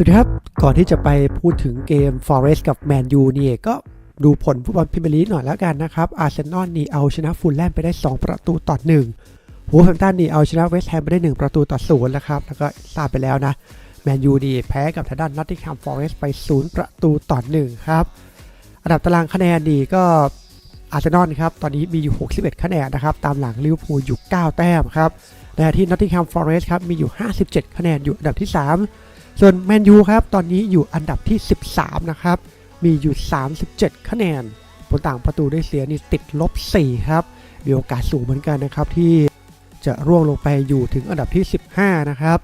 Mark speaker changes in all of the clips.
Speaker 1: สวัสดีครับ ก่อนที่จะไปพูดถึงเกม Forest กับ Man U นี่ก็ดูผลฟุตบอลพรีเมียร์ลีกหน่อยแล้วกันนะครับ อาร์เซนอลนี่เอาชนะฟูลแลมไปได้ 2 ประตูต่อ1วูฟแฮมตันนี่เอาชนะเวสต์แฮมไปได้ 1 ประตูต่อ0แล้วครับ แล้วก็ทราบไปแล้วนะ แมนยูนี่แพ้กับทางด้านนอตติงแฮมฟอเรสต์ไป 0 ประตูต่อ1ครับ อันดับตารางคะแนนดีก็อาร์เซนอลครับ ตอนนี้มีอยู่ 61 คะแนนนะครับ ตามหลังลิเวอร์พูลอยู่ 9 แต้มครับในที่นอตติงแฮมฟอเรสต์ครับ มีอยู่ 57 คะแนนอยู่อันดับที่ 3 ส่วนแมนยูครับ ตอนนี้อยู่อันดับที่ 13 นะครับ มีอยู่ 37 คะแนน ผลต่างประตูได้เสียนี่ติดลบ 4 ครับ มีโอกาสสูงเหมือนกันนะครับ ที่จะร่วงลงไปอยู่ถึงอันดับที่ 15 นะครับ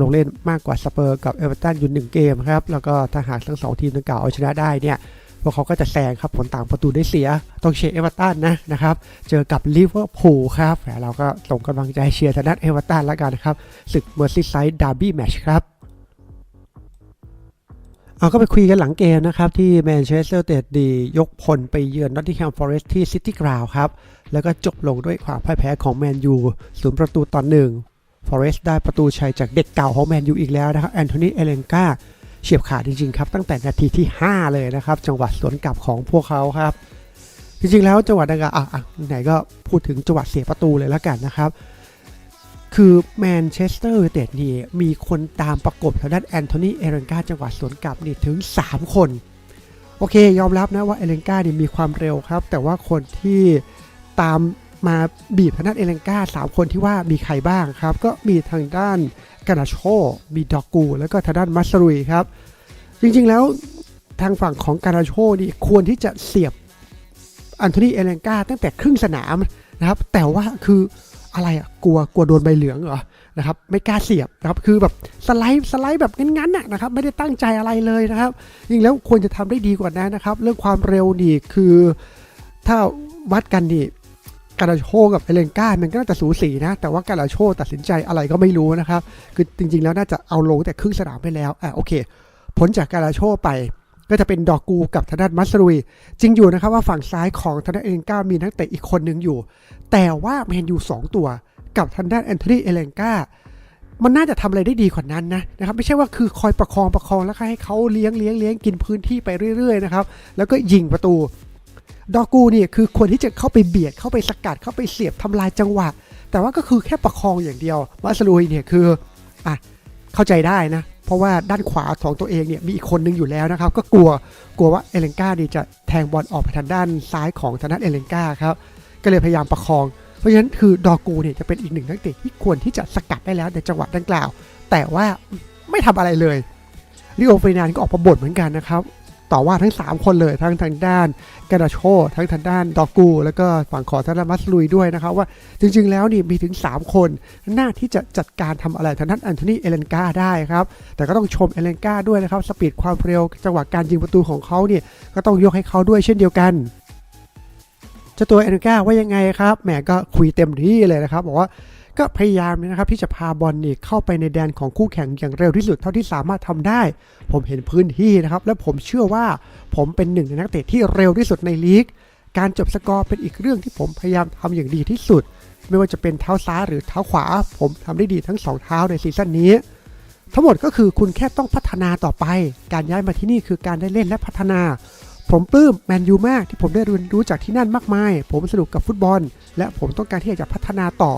Speaker 1: ลงเล่นมากกว่าสเปอร์กับเอเวอร์ตันอยู่ 1 เกมครับ แล้วก็ถ้าหากทั้ง 2 ทีมดังกล่าวเอาชนะได้เนี่ยพวกเขาก็จะแซงครับ ผลต่างประตูได้เสีย ต้องเชียร์เอเวอร์ตันนะนะครับ เจอกับลิเวอร์พูลครับแหมเราก็ส่งกำลังใจเชียร์ทางด้านเอเวอร์ตันแล้วกันนะครับ ศึกเมอร์ซีไซด์ดาร์บี้แมชครับ เอาก็ไปคุยกันหลังเกมนะครับ ที่แมนเชสเตอร์เตดดี ยกพลไปเยือนนอตติงแฮมฟอเรสต์ที่ซิตี้กราวครับ แล้วก็จบลงด้วยความพ่ายแพ้ของแมนยูศูนย์ประตูต่อหนึ่งฟอเรสต์ได้ประตูชัยจากเด็กเก่าของแมนยูอีกแล้วนะครับแอนโทนีเอเลนกาเฉียบขาดจริงๆครับ ตั้งแต่นาทีที่ 5 เลยนะครับ จังหวะสวนกลับของพวกเขาครับ จริงๆแล้วจังหวะดังกล่าวอะไหนก็พูดถึงจังหวะเสียประตูเลยแล้วกันนะครับ คือแมนเชสเตอร์ยูไนเต็ดนี่มีคนตามประกบทางด้านแอนโทนีเอเรนกาจังหวะสวนกลับนี่ถึง 3 คน โอเค ยอมรับนะว่าเอเลนกานี่มีความเร็วครับ แต่ว่าคนที่ตามมาบีบทางด้านเอเลนกาสามคนที่ว่ามีใครบ้างครับ ก็มีทางด้านกานาโช มีดอกกู แล้วก็ทางด้านมัสรุยครับ จริงๆแล้วทางฝั่งของกานาโชนี่ควรที่จะเสียบอันโทนีเอเลนกาตั้งแต่ครึ่งสนามนะครับ แต่ว่าคือ อะไรอะกลัวกลัวโดนใบเหลืองเหรอนะครับไม่กล้าเสียบนะครับคือแบบสไลด์สไลด์แบบงั้นๆน่ะนะครับไม่ได้ตั้งใจอะไรเลยนะครับจริงแล้วควรจะทำได้ดีกว่านั้นนะครับ เรื่องความเร็วนี่คือถ้าวัดกันนี่กาลาโชกับเอเลนก้ามันก็น่าจะสูสีนะ แต่ว่ากาลาโชตัดสินใจอะไรก็ไม่รู้นะครับ คือจริงๆแล้วน่าจะเอาลงแต่ครึ่งสนามไปแล้วอะโอเค ผลจากกาลาโชไป ก็จะเป็นดอกกูกับทางด้านมัสรุย จริงอยู่นะครับว่าฝั่งซ้ายของทางด้านเอเลนกามีนักเตะอีกคนหนึ่งอยู่ แต่ว่าแมนยูสองตัวกับทางด้านแอนโทนีเอเลนกามันน่าจะทำอะไรได้ดีกว่านั้นนะนะครับไม่ใช่ว่าคือคอยประคองประคองแล้วก็ให้เขาเลี้ยงเลี้ยงเลี้ยงกินพื้นที่ไปเรื่อยๆนะครับแล้วก็ยิงประตู ดอกูเนี่ยคือควรที่จะเข้าไปเบียดเข้าไปสกัดเข้าไปเสียบทำลายจังหวะ แต่ว่าก็คือแค่ประคองอย่างเดียวมาสลุยเนี่ยคืออะเข้าใจได้นะ เพราะว่าด้านขวาของตัวเองเนี่ยมีอีกคนนึงอยู่แล้วนะครับ ก็กลัวกลัวว่าเอเลนกานี่จะแทงบอลออกไปทางด้านซ้ายของทางด้านเอเลนกาครับก็เลยพยายามประคอง เพราะฉะนั้นคือดอกูเนี่ยจะเป็นอีกหนึ่งนักเตะที่ควรที่จะสกัดได้แล้วในจังหวะดังกล่าว แต่ว่าไม่ทำอะไรเลยลิโอเฟรนานก็ออกมาบ่นเหมือนกันนะครับ ต่อว่าทั้ง 3 คนเลยทั้งทางด้านกาดาโช ทั้งทางด้านดอกูแล้วก็ฝั่งของทางด้ามัสลุยด้วยนะครับว่าจริง ๆ แล้วนี่มีถึง 3 คน หน้าที่จะจัดการทำอะไรทางด้านแอนโทนีเอเลนกาได้ครับแต่ก็ต้องชมเอเลนกาด้วยนะครับสปีดความเร็วจังหวะการยิงประตูของเขาเนี่ยก็ต้องยกให้เขาด้วยเช่นเดียวกันจ้าตัวเอเลนกาว่ายังไงครับแหมก็คุยเต็มที่เลยนะครับบอกว่า ก็พยายามนะครับที่จะพาบอลนี่เข้าไปในแดนของคู่แข่งอย่างเร็วที่สุดเท่าที่สามารถทำได้ ผมเห็นพื้นที่นะครับและผมเชื่อว่าผมเป็นหนึ่งในนักเตะที่เร็วที่สุดในลีก การจบสกอร์เป็นอีกเรื่องที่ผมพยายามทำอย่างดีที่สุด ไม่ว่าจะเป็นเท้าซ้ายหรือเท้าขวา ผมทำได้ดีทั้งสองเท้าในซีซั่นนี้ ทั้งหมดก็คือคุณแค่ต้องพัฒนาต่อไป การย้ายมาที่นี่คือการได้เล่นและพัฒนาผมปลื้มแมนยูมากที่ผมได้เรียนรู้จากที่นั่นมากมาย ผมสนุกกับฟุตบอล และผมต้องการที่จะพัฒนาต่อ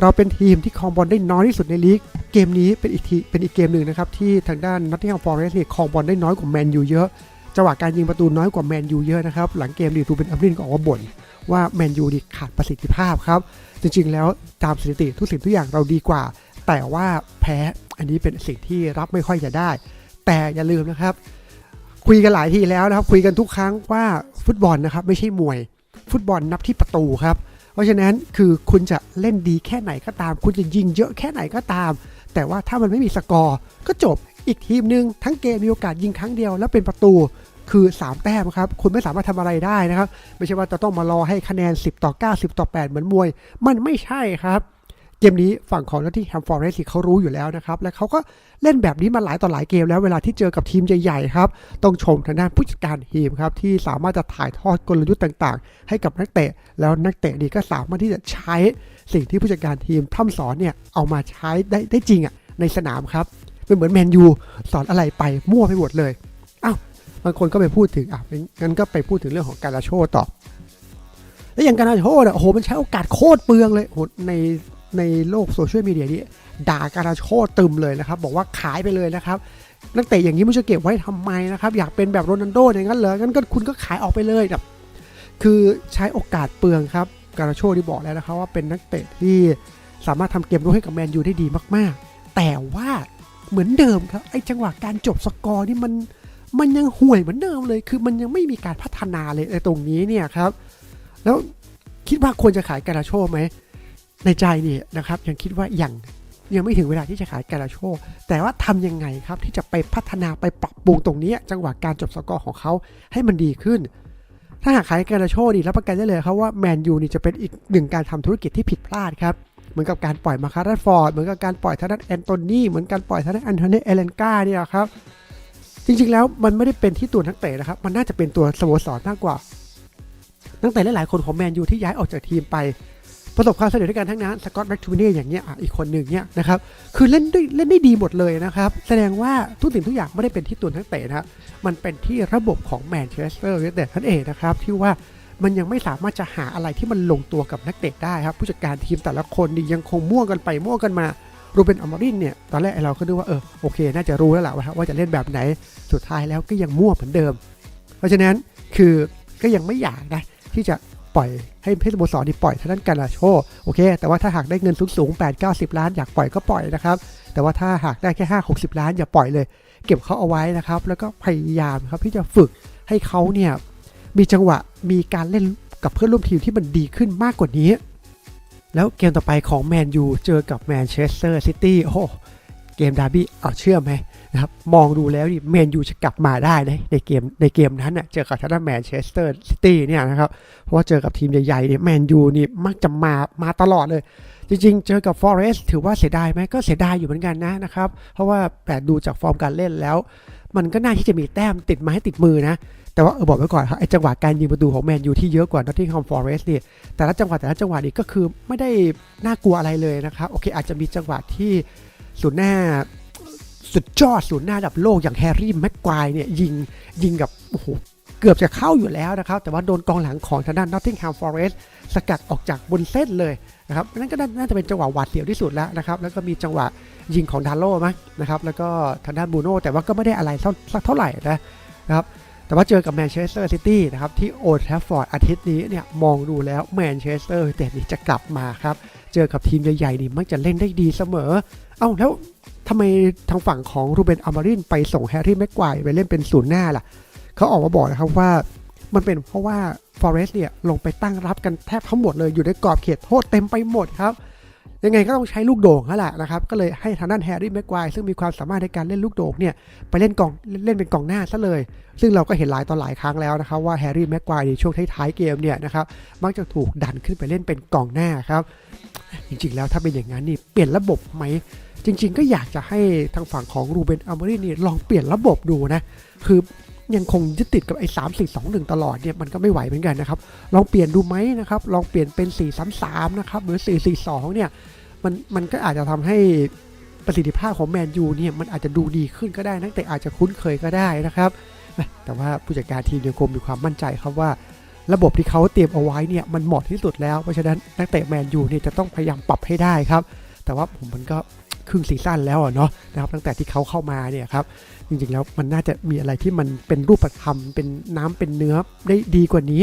Speaker 1: เราเป็นทีมที่ครองบอลได้น้อยที่สุดในลีก เกมนี้เป็นอีกทีเป็นอีกเกมหนึ่งนะครับที่ทางด้านนอตติงแฮมฟอร์เรสต์เนี่ยครองบอลได้น้อยกว่าแมนยูเยอะจังหวะการยิงประตูน้อยกว่าแมนยูเยอะนะครับหลังเกมดีทูเป็นอัมรินก็ออกมาบ่นว่าแมนยูนี่ขาดประสิทธิภาพครับจริงๆ แล้วตามสถิติทุกสิ่งทุกอย่างเราดีกว่า แต่ว่าแพ้อันนี้เป็นสิ่งที่รับไม่ค่อยจะได้ แต่อย่าลืมนะครับ คุยกันหลายทีแล้วนะครับ คุยกันทุกครั้งว่าฟุตบอลนะครับไม่ใช่มวย ฟุตบอลนับที่ประตูครับ เพราะฉะนั้นคือคุณจะเล่นดีแค่ไหนก็ตาม คุณจะยิงเยอะแค่ไหนก็ตาม แต่ว่าถ้ามันไม่มีสกอร์ก็จบอีกทีมหนึ่งทั้งเกมมีโอกาสยิงครั้งเดียวแล้วเป็นประตูคือ 3 แต้มครับ คุณไม่สามารถทำอะไรได้นะครับ ไม่ใช่ว่าจะต้องมารอให้คะแนน 10 ต่อ 9 10 ต่อ 8 เหมือนมวย มันไม่ใช่ครับ เกมนี้ฝั่งของนัที่แฮมฟอร์เรสเขารู้อยู่แล้วนะครับ และเขาก็เล่นแบบนี้มาหลายต่อหลายเกมแล้วเวลาที่เจอกับทีมใหญ่ๆครับ ต้องชมทางด้านผู้จัดการทีมครับ ที่สามารถจะถ่ายทอดกลยุทธ์ต่างๆ ให้กับนักเตะ แล้วนักเตะนี่ก็สามารถที่จะใช้สิ่งที่ผู้จัดการทีมพร่ำสอนเนี่ยเอามาใช้ได้ได้จริงอะในสนามครับเป็นเหมือนแมนยูสอนอะไรไปมั่วไปหมดเลยอ้าวบางคนก็ไปพูดถึงอะงั้นก็ไปพูดถึงเรื่องของการาโชต่อแล้วอย่างการาโชเนี่ยโอ้โหมันใช้โอกาสโคตรเปลืองเลยโหใน ในโลกโซเชียลมีเดียนี่ด่าการาโชตึมเลยนะครับ บอกว่าขายไปเลยนะครับ นักเตะอย่างนี้มันจะเก็บไว้ทำไมนะครับ อยากเป็นแบบโรนัลโดอย่างนั้นเหรองั้นก็คุณก็ขายออกไปเลยแบบคือใช้โอกาสเปลืองครับการาโชที่บอกแล้วนะครับว่าเป็นนักเตะที่สามารถทำเกมรุกให้กับแมนยูได้ดีมากๆ แต่ว่าเหมือนเดิมครับไอ้จังหวะการจบสกอร์นี่มันมันยังห่วยเหมือนเดิมเลย คือมันยังไม่มีการพัฒนาเลยในตรงนี้เนี่ยครับ แล้วคิดว่าควรจะขายการาโชไหม ในใจนี่นะครับยังคิดว่ายังยังไม่ถึงเวลาที่จะขายการาโช แต่ว่าทำยังไงครับที่จะไปพัฒนาไปปรับปรุงตรงนี้ จังหวะการจบสกอร์ของเขาให้มันดีขึ้น ถ้าหากขายการาโชดีรับประกันได้เลยครับว่าแมนยูนี่จะเป็นอีกหนึ่งการทำธุรกิจที่ผิดพลาดครับ เหมือนกับการปล่อยมาคาร์ดฟอร์ด เหมือนกับการปล่อยทางด้านแอนโทนีเหมือนการปล่อยทางด้านอันโทนีเอเลนกาเนี่ยครับ จริงๆแล้วมันไม่ได้เป็นที่ตัวนักเตะนะครับ มันน่าจะเป็นตัวสโมสรมากกว่าตั้งแต่หลายๆคนของแมนยูที่ย้ายออกจากทีมไป ประสบความสำเร็จด้วยกันทั้งนั้นสกอตแบ็กทูเน่อย่างเงี้ยอีกคนหนึ่งเนี่ยนะครับคือเล่นได้เล่นได้ดีหมดเลยนะครับ แสดงว่าทุกสิ่งทุกอย่างไม่ได้เป็นที่ตัวนักเตะนะครับมันเป็นที่ระบบของแมนเชสเตอร์ยูไนเต็ดนั่นเองนะครับที่ว่ามันยังไม่สามารถจะหาอะไรที่มันลงตัวกับนักเตะได้ครับผู้จัดการทีมแต่ละคนนี่ยังคงมั่วกันไปมั่วกันมารูเบนอมอรินเนี่ยตอนแรกเราก็นึกว่าเออโอเค น่าจะรู้แล้วล่ะว่าว่าจะเล่นแบบไหนสุดท้ายแล้วก็ยังมั่วเหมือนเดิม เพราะฉะนั้นคือก็ยังไม่อยากนะที่จะ ปล่อยให้พชรสโมสรนี่ปล่อยเท่างด้นการาโชโอเค แต่ว่าถ้าหากได้เงินสูงๆ8 9 0 ล้านอยากปล่อยก็ปล่อยนะครับ แต่ว่าถ้าหากได้แค่5 60 ล้านอย่าปล่อยเลย เก็บเขาเอาไว้นะครับ แล้วก็พยายามครับที่จะฝึกให้เขาเนี่ยมีจังหวะมีการเล่นกับเพื่อนร่วมทีมที่มันดีขึ้นมากกว่านี้ แล้วเกมต่อไปของแมนยูเจอกับแมนเชสเตอร์ซิตี้โอ้ เกมดาร์บี้เอาเชื่อไหมนะครับมองดูแล้วนี่แมนยูจะกลับมาได้นะในเกมในเกมนั้นน่ะเจอกับทางด้านแมนเชสเตอร์ซิตี้เนี่ยนะครับเพราะว่าเจอกับทีมใหญ่ๆเนี่ยแมนยูนี่มักจะมามาตลอดเลย จริงๆ เจอกับฟอเรสต์ถือว่าเสียดายไหมก็เสียดายอยู่เหมือนกันนะนะครับ เพราะว่าแต่ดูจากฟอร์มการเล่นแล้ว มันก็น่าที่จะมีแต้มติดมาให้ติดมือนะแต่ว่าเออบอกไว้ก่อนครับไอ้จังหวะการยิงประตูของแมนยูที่เยอะกว่านอตติงแฮมฟอเรสต์เนี่ยแต่ละจังหวะแต่ละจังหวะนี่ก็คือไม่ได้น่ากลัวอะไรเลยนะครับโอเคอาจจะมีจังหวะที่ ศูนย์หน้าสุดยอดศูนย์หน้าดับโลกอย่างแฮร์รี่แม็กควายเนี่ยยิงยิงกับโอ้โหเกือบจะเข้าอยู่แล้วนะครับ แต่ว่าโดนกองหลังของทางด้านนอตติงแฮมฟอร์เรสต์สกัดออกจากบนเส้นเลยนะครับนั่นก็น่าจะเป็นจังหวะหวาดเสียวที่สุดแล้วนะครับ แล้วก็มีจังหวะยิงของดาโลมั้งนะครับ แล้วก็ทางด้านบูโน่แต่ว่าก็ไม่ได้อะไรเท่าสักเท่าไหร่นะนะครับแต่ว่าเจอกับแมนเชสเตอร์ซิตี้นะครับที่โอทแทฟฟอร์ดอาทิตย์นี้เนี่ยมองดูแล้วแมนเชสเตอร์เต็ดนี่จะกลับมาครับ เจอกับทีมใหญ่ๆนี่มักจะเล่นได้ดีเสมอ เอ้าแล้วทำไมทางฝั่งของรูเบนอามารินไปส่งแฮร์รี่แม็กควายไปเล่นเป็นศูนย์หน้าล่ะ เขาออกมาบอกนะครับว่ามันเป็นเพราะว่าฟอเรสต์เนี่ยลงไปตั้งรับกันแทบทั้งหมดเลยอยู่ในกรอบเขตโทษเต็มไปหมดครับ ยังไงก็ต้องใช้ลูกโด่งนั่นแหละนะครับ ก็เลยให้ทางด้านแฮร์รี่แม็กควายซึ่งมีความสามารถในการเล่นลูกโด่งเนี่ยไปเล่นกองเล่นเป็นกองหน้าซะเลย ซึ่งเราก็เห็นหลายต่อหลายครั้งแล้วนะครับว่าแฮร์รี่แม็กควายในช่วงท้ายๆเกมเนี่ยนะครับมักจะถูกดันขึ้นไปเล่นเป็นกองหน้าครับจริงๆแล้วถ้าเป็นอย่างนั้นนี่เปลี่ยนระบบไหมจริง ๆ ก็อยากจะให้ทางฝั่งของรูเบนอาร์มอรีนี่ลองเปลี่ยนระบบดูนะคือ ยังคงยึดติดกับไอ้สามสี่สองหนึ่งตลอดเนี่ยมันก็ไม่ไหวเหมือนกันนะครับ ลองเปลี่ยนดูไหมนะครับ ลองเปลี่ยนเป็น4ี่สามสามนะครับหรือ4ี่สี่สองเนี่ยมันมันก็อาจจะทำให้ประสิทธิภาพของแมนยูเนี่ยมันอาจจะดูดีขึ้นก็ได้นักเตะอาจจะคุ้นเคยก็ได้นะครับ แต่ว่าผู้จัดการทีมยังคงมีความมั่นใจครับว่า ระบบที่เขาเตรียมเอาไว้เนี่ยมันเหมาะที่สุดแล้วเพราะฉะนั้นนักเตะแมนยูเนี่ยจะต้องพยายามปรับให้ได้ครับ แต่ว่าผมมันก็ ครึ่งซีซั่นแล้วอะเนาะนะครับตั้งแต่ที่เขาเข้ามาเนี่ยครับจริงๆแล้วมันน่าจะมีอะไรที่มันเป็นรูปธรรม เป็นน้ำเป็นเนื้อได้ดีกว่านี้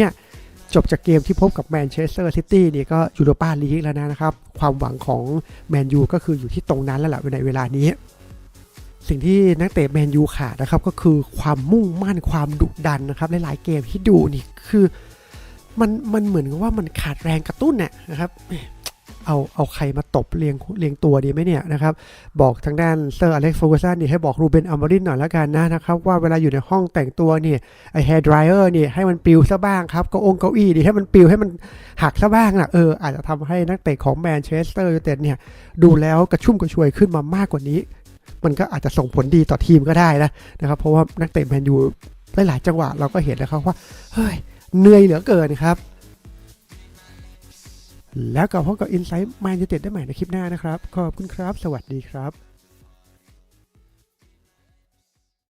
Speaker 1: จบจากเกมที่พบกับแมนเชสเตอร์ซิตี้เนี่ยก็ยูโรปาลีกแล้วนะครับ ความหวังของแมนยูก็คืออยู่ที่ตรงนั้นแล้วแหละในเวลานี้ สิ่งที่นักเตะแมนยูขาดนะครับ ก็คือความมุ่งมั่นความดุดันนะครับ หลายๆเกมที่ดูนี่คือ มันมันเหมือนกับว่ามันขาดแรงกระตุ้นเนี่ยนะครับ เอาเอาใครมาตบเรียงเรียงตัวดีไหมเนี่ยนะครับ บอกทางด้านเซอร์อเล็กซ์ฟูกสันนี่ให้บอกรูเบนอัมบรินหน่อยแล้วกันนะนะครับ ว่าเวลาอยู่ในห้องแต่งตัวนี่ไอแฮร์ดรายเออร์นี่ให้มันปิวซะบ้างครับก็องเก้าอี้นี่ให้มันปิวให้มันหักซะบ้างนะเอออาจจะทำให้นักเตะของแมนเชสเตอร์ยูไนเต็ดเนี่ยดูแล้วกระชุ่มกระชวยขึ้นมามากกว่านี้ มันก็อาจจะส่งผลดีต่อทีมก็ได้นะนะครับ เพราะว่านักเตะแมนยูหลายๆจังหวะเราก็เห็นแล้วครับว่าเฮ้ยเหนื่อยเหลือเกินครับ แล้วก็พบกับ Insight Mind United ได้ใหม่ในคลิปหน้านะครับ ขอบคุณครับ สวัสดีครับ